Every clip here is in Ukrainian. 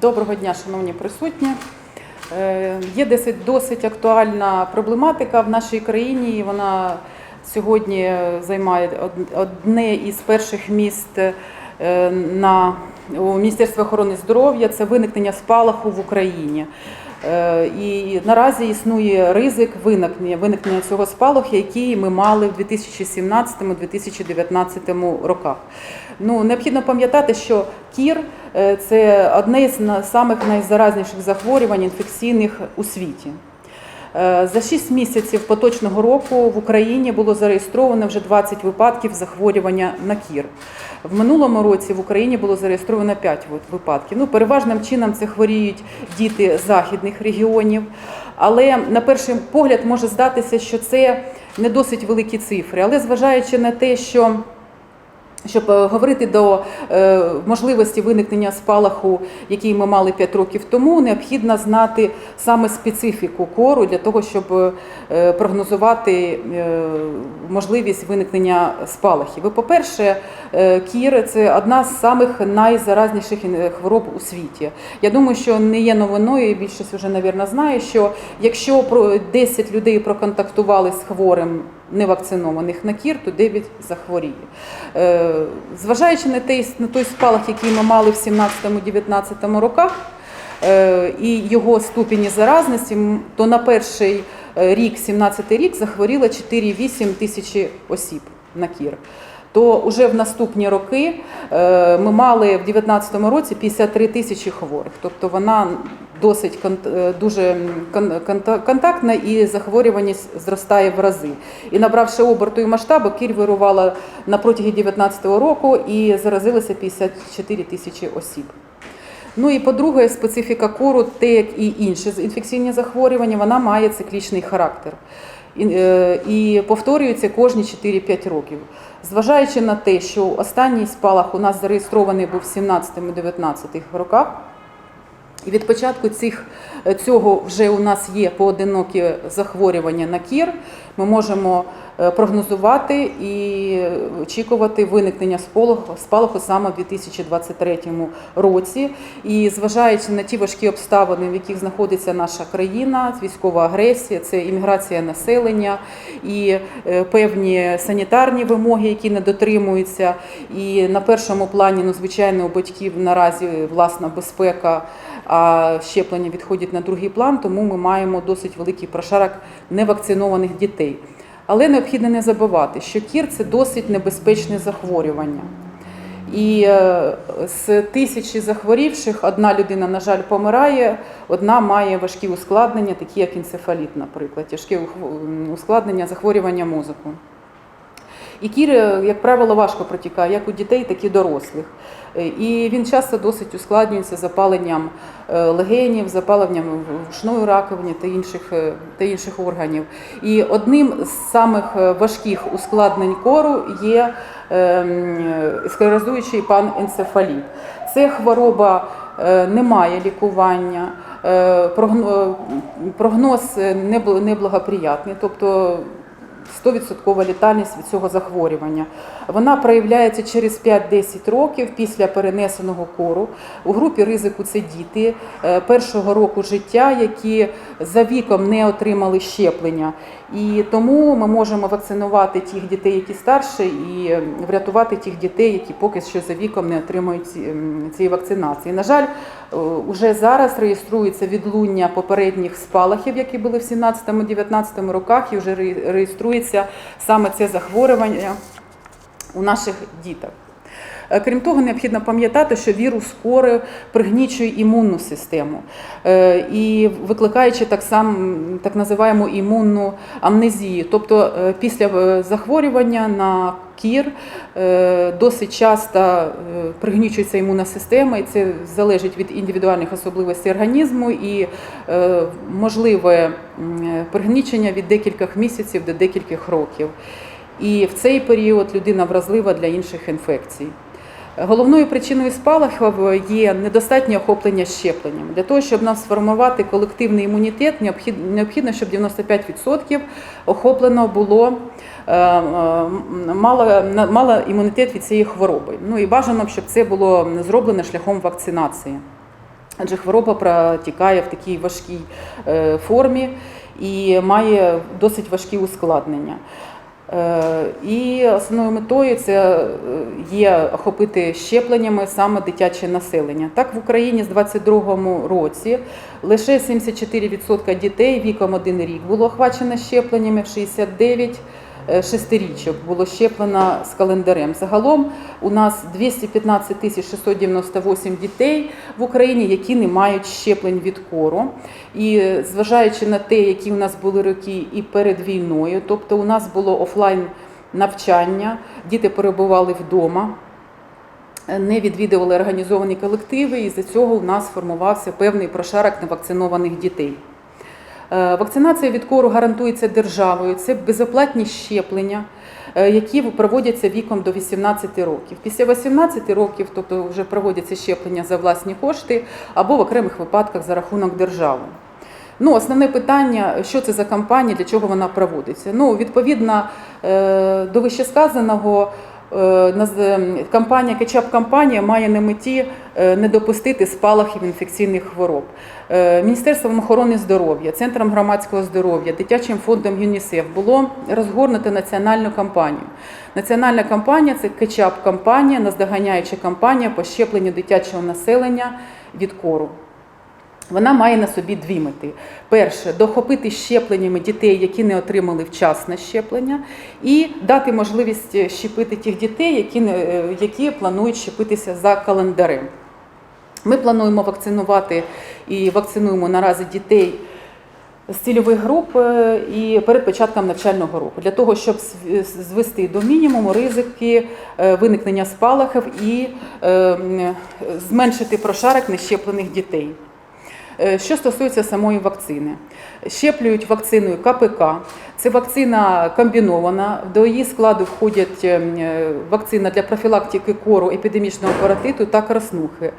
Доброго дня, шановні присутні. Е, Є досить, досить актуальна проблематика в нашій країні. і Вона сьогодні займає одне із перших міст е, на у Міністерстві охорони здоров'я. Це виникнення спалаху в Україні. Е, І наразі існує ризик виникнення, виникнення цього спалаху, який ми мали в 2017-2019 роках. Ну, необхідно пам'ятати, що кір е, це одне з самих найзаразніших захворювань інфекційних у світі. Е, За 6 місяців поточного року в Україні було зареєстровано вже 20 випадків захворювання на кір. В минулому році в Україні було зареєстровано 5 випадків. Ну, переважним чином це хворіють діти західних регіонів. Але на перший погляд може здатися, що це не досить великі цифри. Але зважаючи на те, що щоб е, говорити до е, можливості виникнення спалаху, який ми мали 5 років тому, необхідно знати саме специфіку кору для того, щоб е, прогнозувати можливість виникнення спалахів. І, по-перше, кір це одна з самих найзаразніших хвороб у світі. Я думаю, що не є новиною, і більшість вже, мабуть, знає, що якщо про 10 людей проконтактували з хворим невакцинованих на кір, то 9 захворіє. Е, Зважаючи на той, на той спалах, який ми мали в 17-19 роках, е, і його ступені заразності, то на перший е, рік, 17 рік, захворіло 4,8 тисячі осіб на кір. То вже в наступні роки ми мали в 2019 році 53 тисячі хворих. Тобто вона досить е, дуже контактна і захворюваність зростає в рази. І набравши оберту і масштабу, кір вирувала на протязі 2019 року і заразилося 54 тисячі осіб. Ну і по-друге, специфіка кору, те, як і інші інфекційні захворювання, вона має циклічний характер. Е, і повторюється кожні 4-5 років. Зважаючи на те, що останній спалах у нас зареєстрований був в 17-19 роках, і від початку цих, цього вже у нас є поодинокі захворювання на кір. Ми можемо е, прогнозувати і очікувати виникнення спалаху, спалаху саме в 2023 році. І зважаючи на ті важкі обставини, в яких знаходиться наша країна, військова агресія, це імміграція населення і е, певні санітарні вимоги, які не дотримуються. І на першому плані, ну, звичайно, у батьків наразі власна безпека а щеплення відходять на другий план, тому ми маємо досить великий прошарок невакцинованих дітей. Але необхідно не забувати, що кір це досить небезпечне захворювання. І е, з тисячі захворівших одна людина, на жаль, помирає, одна має важкі ускладнення, такі як енцефаліт, наприклад, тяжкі ускладнення захворювання мозку. І кір, як правило, важко протікає як у дітей, так і дорослих. Е, І він часто досить ускладнюється запаленням е, легенів, запаленням вушної раковини та інших, е, та інших органів. І одним з самих важких ускладнень кору є ем, склерозуючий паненцефаліт. Це хвороба не має лікування, прогноз неблагоприятний, тобто 100% літальність від цього захворювання. Вона проявляється через 5-10 років після перенесеного кору. У групі ризику це діти е, першого року життя, які за віком не отримали щеплення. І тому ми можемо вакцинувати тих дітей, які старші, і врятувати тих дітей, які поки що за віком не отримують цієї вакцинації. На жаль, е, уже зараз реєструється відлуння попередніх спалахів, які були в 17-19 роках, і вже ре- реєструється саме це захворювання у наших діток. Е, Крім того, необхідно пам'ятати, що вірус кори пригнічує імунну систему е, і викликаючи так само так називаємо імунну амнезію. Тобто е, після захворювання на кір досить часто пригнічується імунна система, і це залежить від індивідуальних особливостей організму і можливе пригнічення від декількох місяців до декількох років. І в цей період людина вразлива для інших інфекцій. Головною причиною спалахів є недостатнє охоплення щепленням. Для того, щоб нам сформувати колективний імунітет, необхідно, щоб 95% охоплено було е, е, мало, мало імунітет від цієї хвороби. Ну і бажано, щоб це було зроблено шляхом вакцинації. адже хвороба протікає в такій важкій е, формі і має досить важкі ускладнення. Е, І основною метою це е, є охопити щепленнями саме дитяче населення. Так, в Україні з 2022 році лише 74% дітей віком 1 рік було охвачено щепленнями, 69 е, шестирічок було щеплено з календарем. Загалом у нас 215 тисяч 698 дітей в Україні, які не мають щеплень від кору. І е, зважаючи на те, які у нас були роки і перед війною, тобто у нас було офлайн навчання, діти перебували вдома. е, Не відвідували організовані колективи, і з-за цього у нас формувався певний прошарок невакцинованих дітей. Е, Вакцинація від кору гарантується державою. Це безоплатні щеплення, е, які проводяться віком до 18 років. Після 18 років, тобто вже проводяться щеплення за власні кошти або в окремих випадках за рахунок держави. Ну, основне питання, що це за кампанія, для чого вона проводиться. Ну, відповідно е, до вищесказаного, е, наз- ем, кампанія Кетчап-кампанія має на меті е, не допустити спалахів інфекційних хвороб. Е, Міністерством охорони здоров'я, Центром громадського здоров'я, дитячим фондом ЮНІСЕФ було розгорнуто національну кампанію. Національна кампанія це кетчап-кампанія, наздоганяюча кампанія по щепленню дитячого населення від кору. Вона має на собі дві мети: перше дохопити щепленнями дітей, які не отримали вчасне щеплення, і дати можливість щепити тих дітей, які, е, які планують щепитися за календарем. Ми плануємо вакцинувати і вакцинуємо наразі дітей з цільових груп е, і перед початком навчального року для того, щоб звести до мінімуму ризики е, виникнення спалахів і е, зменшити прошарок нещеплених дітей. Е, Що стосується самої вакцини, щеплюють вакциною КПК. Це вакцина комбінована. До її складу входять ем, е, вакцина для профілактики кору, епідемічного паратиту та краснухи.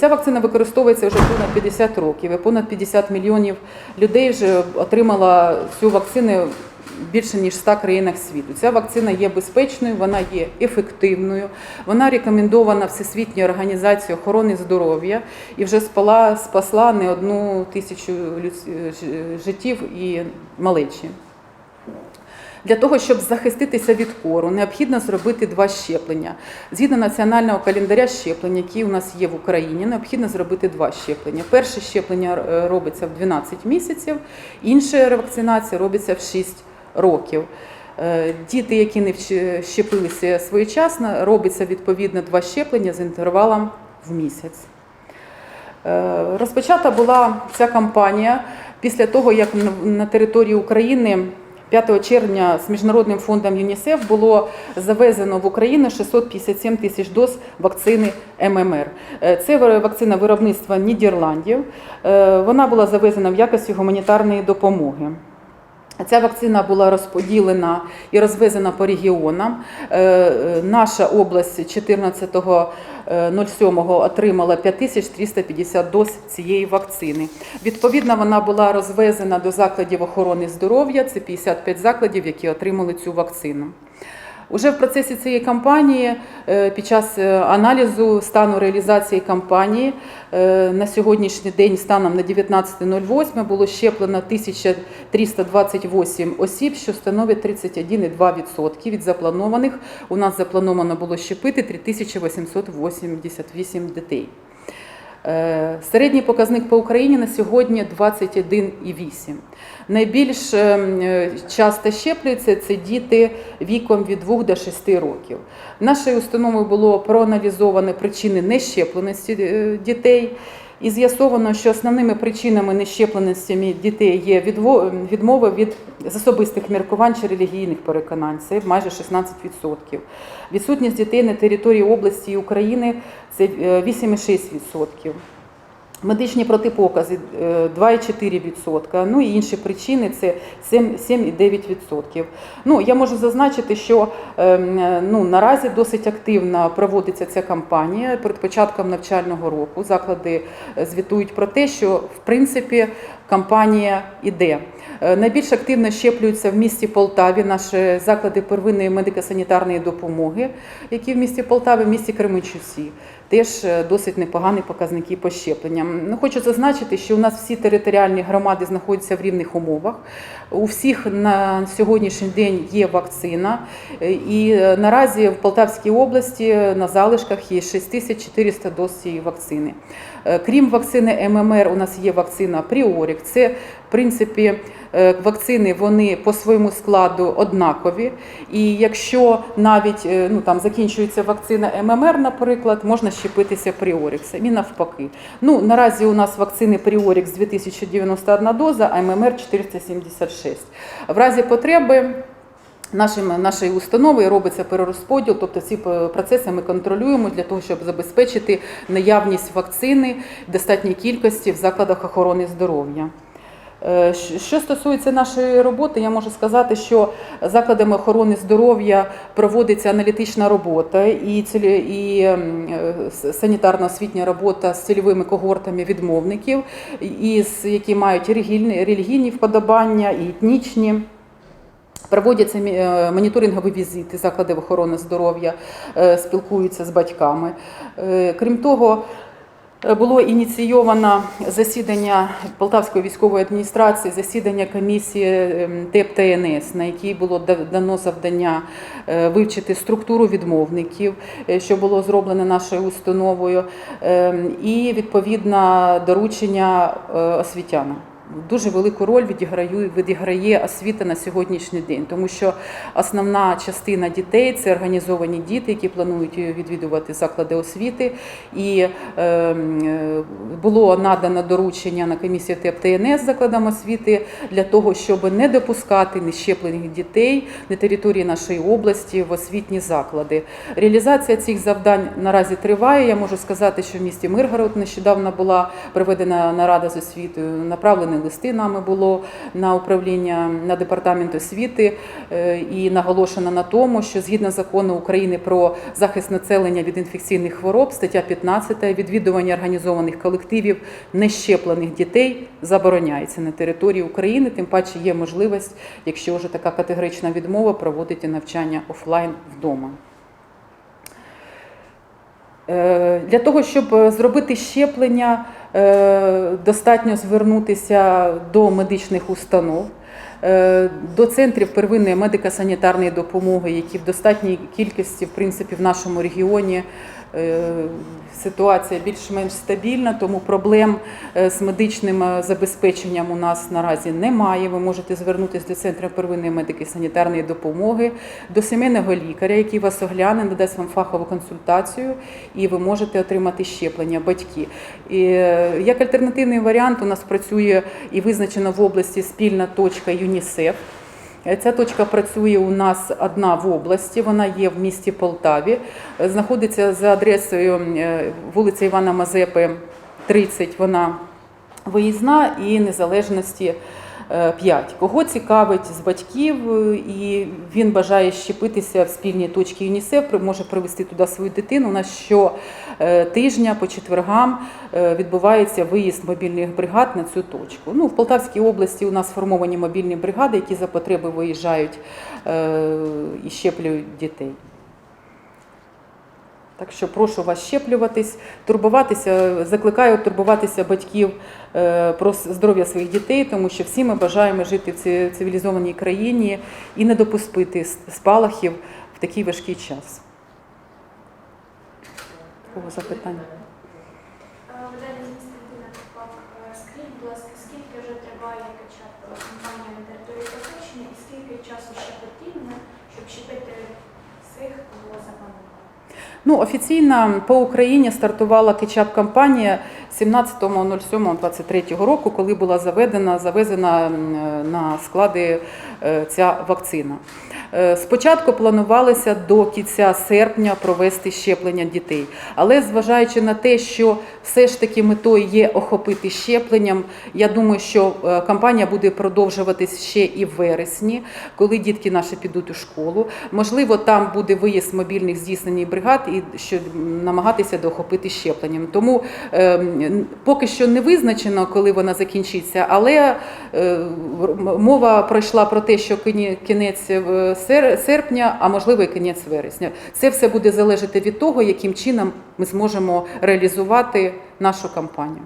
Ця вакцина використовується вже понад 50 років. і Понад 50 мільйонів людей вже отримала цю вакцину більше ніж 100 країнах світу. Ця вакцина є безпечною, вона є ефективною, вона рекомендована Всесвітньою організацією охорони здоров'я і вже спала, спасла не одну тисячу життів і малечі. Для того, щоб захиститися від кору, необхідно зробити два щеплення. Згідно національного календаря щеплень, який у нас є в Україні, необхідно зробити два щеплення. Перше щеплення е, робиться в 12 місяців, інша ревакцинація робиться в 6 років. Е, Діти, які не щепилися своєчасно, робиться відповідно два щеплення з інтервалом в місяць. Е, Розпочата була ця кампанія після того, як на- території України 5 червня з міжнародним фондом ЮНІСЕФ було завезено в Україну 657 тисяч доз вакцини ММР. Е, Це вакцина виробництва Нідерландів. Вона була завезена в якості гуманітарної допомоги. Ця вакцина була розподілена і розвезена по регіонам. Е, е, Наша область 14.07 отримала 5350 доз цієї вакцини. Відповідно, вона була розвезена до закладів охорони здоров'я. Це 55 закладів, які отримали цю вакцину. Уже в процесі цієї кампанії, е, під час е, аналізу стану реалізації кампанії, е, на сьогоднішній день, станом на 19.08, було щеплено 1328 осіб, що становить 31,2% від запланованих. У нас заплановано було щепити 3888 дітей. Е, Середній показник по Україні на сьогодні 21,8. Найбільш е, е, часто щеплюються це діти віком від 2 до 6 років. Нашою установою було проаналізовано причини нещепленості е, дітей. І з'ясовано, що основними причинами нещепленості дітей є відмова від особистих міркувань чи релігійних переконань. Це майже 16%. Відсутність дітей на території області і України це е, 8,6%. Медичні протипокази е, 2,4%, ну і інші причини це 7,9%. Ну, я можу зазначити, що ем, е, ну, наразі досить активно проводиться ця кампанія перед початком навчального року. Заклади е, звітують про те, що в принципі кампанія іде. Е, Найбільш активно щеплюються в місті Полтаві наші заклади первинної медико-санітарної допомоги, які в місті Полтаві, в місті Кременчуці. Теж е, досить непогані показники по щепленням. Ну, хочу зазначити, що у нас всі територіальні громади знаходяться в рівних умовах. У всіх на сьогоднішній день є вакцина, Е, і наразі в Полтавській області на залишках є 6400 доз цієї вакцини. Е, Крім вакцини ММР, у нас є вакцина Пріорік. Це в принципі е, вакцини вони по своєму складу однакові. І якщо навіть е, ну там закінчується вакцина ММР, наприклад, можна щепитися Пріоріксом і навпаки. Ну наразі у нас вакцини Пріорікс 2091 доза, а ММР 476. В разі потреби. Нашим, нашою установою робиться перерозподіл, тобто ці процеси ми контролюємо для того, щоб забезпечити наявність вакцини в достатній кількості в закладах охорони здоров'я. Е, Що стосується нашої роботи, я можу сказати, що закладами охорони здоров'я проводиться аналітична робота і, і ем, санітарно-освітня робота з цільовими когортами відмовників, які мають релігійні вподобання і етнічні. Проводяться е, моніторингові візити закладів охорони здоров'я, е, спілкуються з батьками. Е, Крім того, було ініційовано засідання Полтавської військової адміністрації, засідання комісії ем, ТЕП ТНС, на якій було дано завдання вивчити структуру відмовників, що було зроблено нашою установою, ем, і відповідно доручення освітянам. Дуже велику роль відіграє, відіграє освіта на сьогоднішній день, тому що основна частина дітей це організовані діти, які планують відвідувати заклади освіти. І е, е, було надано доручення на комісію ТЕП ТНС закладам освіти для того, щоб не допускати нещеплених дітей на території нашої області в освітні заклади. Реалізація цих завдань наразі триває. Я можу сказати, що в місті Миргород нещодавно була проведена нарада з освітою, направлені листи нами було на управління на департамент освіти е, і наголошено на тому, що згідно закону України про захист населення від інфекційних хвороб, стаття 15, відвідування організованих колективів нещеплених дітей забороняється на території України. Тим паче є можливість, якщо вже така категорична відмова, проводити навчання офлайн вдома. Е, Для того, щоб е, зробити щеплення, е, достатньо звернутися до медичних установ, до центрів первинної медико-санітарної допомоги, які в достатній кількості, в принципі, в нашому регіоні ситуація більш-менш стабільна, тому проблем е, з медичним е, забезпеченням у нас наразі немає. Ви можете звернутися до центру первинної медико-санітарної допомоги, до сімейного лікаря, який вас огляне, надасть вам фахову консультацію, і ви можете отримати щеплення батьки. І, е, як альтернативний варіант, у нас працює і визначена в області спільна точка ЮНІСЕФ. Е, Ця точка працює у нас одна в області, вона є в місті Полтаві, Е, знаходиться за адресою вулиці вулиця Івана Мазепи, 30, вона виїзна і незалежності е, 5. Кого цікавить з батьків е, і він бажає щепитися в спільній точці ЮНІСЕФ, може привезти туди свою дитину. У нас що е, тижня по четвергам е, відбувається виїзд мобільних бригад на цю точку. Ну, в Полтавській області у нас сформовані мобільні бригади, які за потреби виїжджають і щеплюють дітей. Так що прошу вас щеплюватись, турбуватися, закликаю турбуватися батьків е, про здоров'я своїх дітей, тому що всі ми бажаємо жити в ци- цивілізованій країні і не допустити спалахів в такий важкий час. Такого запитання. Видання Константина Копак. Скажіть, будь ласка, скільки вже триває качап кампанія на території Поточні і скільки часу ще потрібно, щоб щепити всіх, кого запланували? Ну, офіційно по Україні стартувала кетчап-кампанія 17.07.23 року, коли була заведена, завезена на склади е, ця вакцина. Е, Спочатку планувалося до кінця серпня провести щеплення дітей, але зважаючи на те, що все ж таки метою є охопити щепленням, я думаю, що е, кампанія буде продовжуватись ще і в вересні, коли дітки наші підуть у школу. Можливо, там буде виїзд мобільних здійснень бригад і щоб намагатися доохопити щепленням. Тому е, поки що не визначено, коли вона закінчиться, але е, мова пройшла про те, що кінець е, серпня, а можливо і кінець вересня. Це все буде залежати від того, яким чином ми зможемо реалізувати нашу кампанію.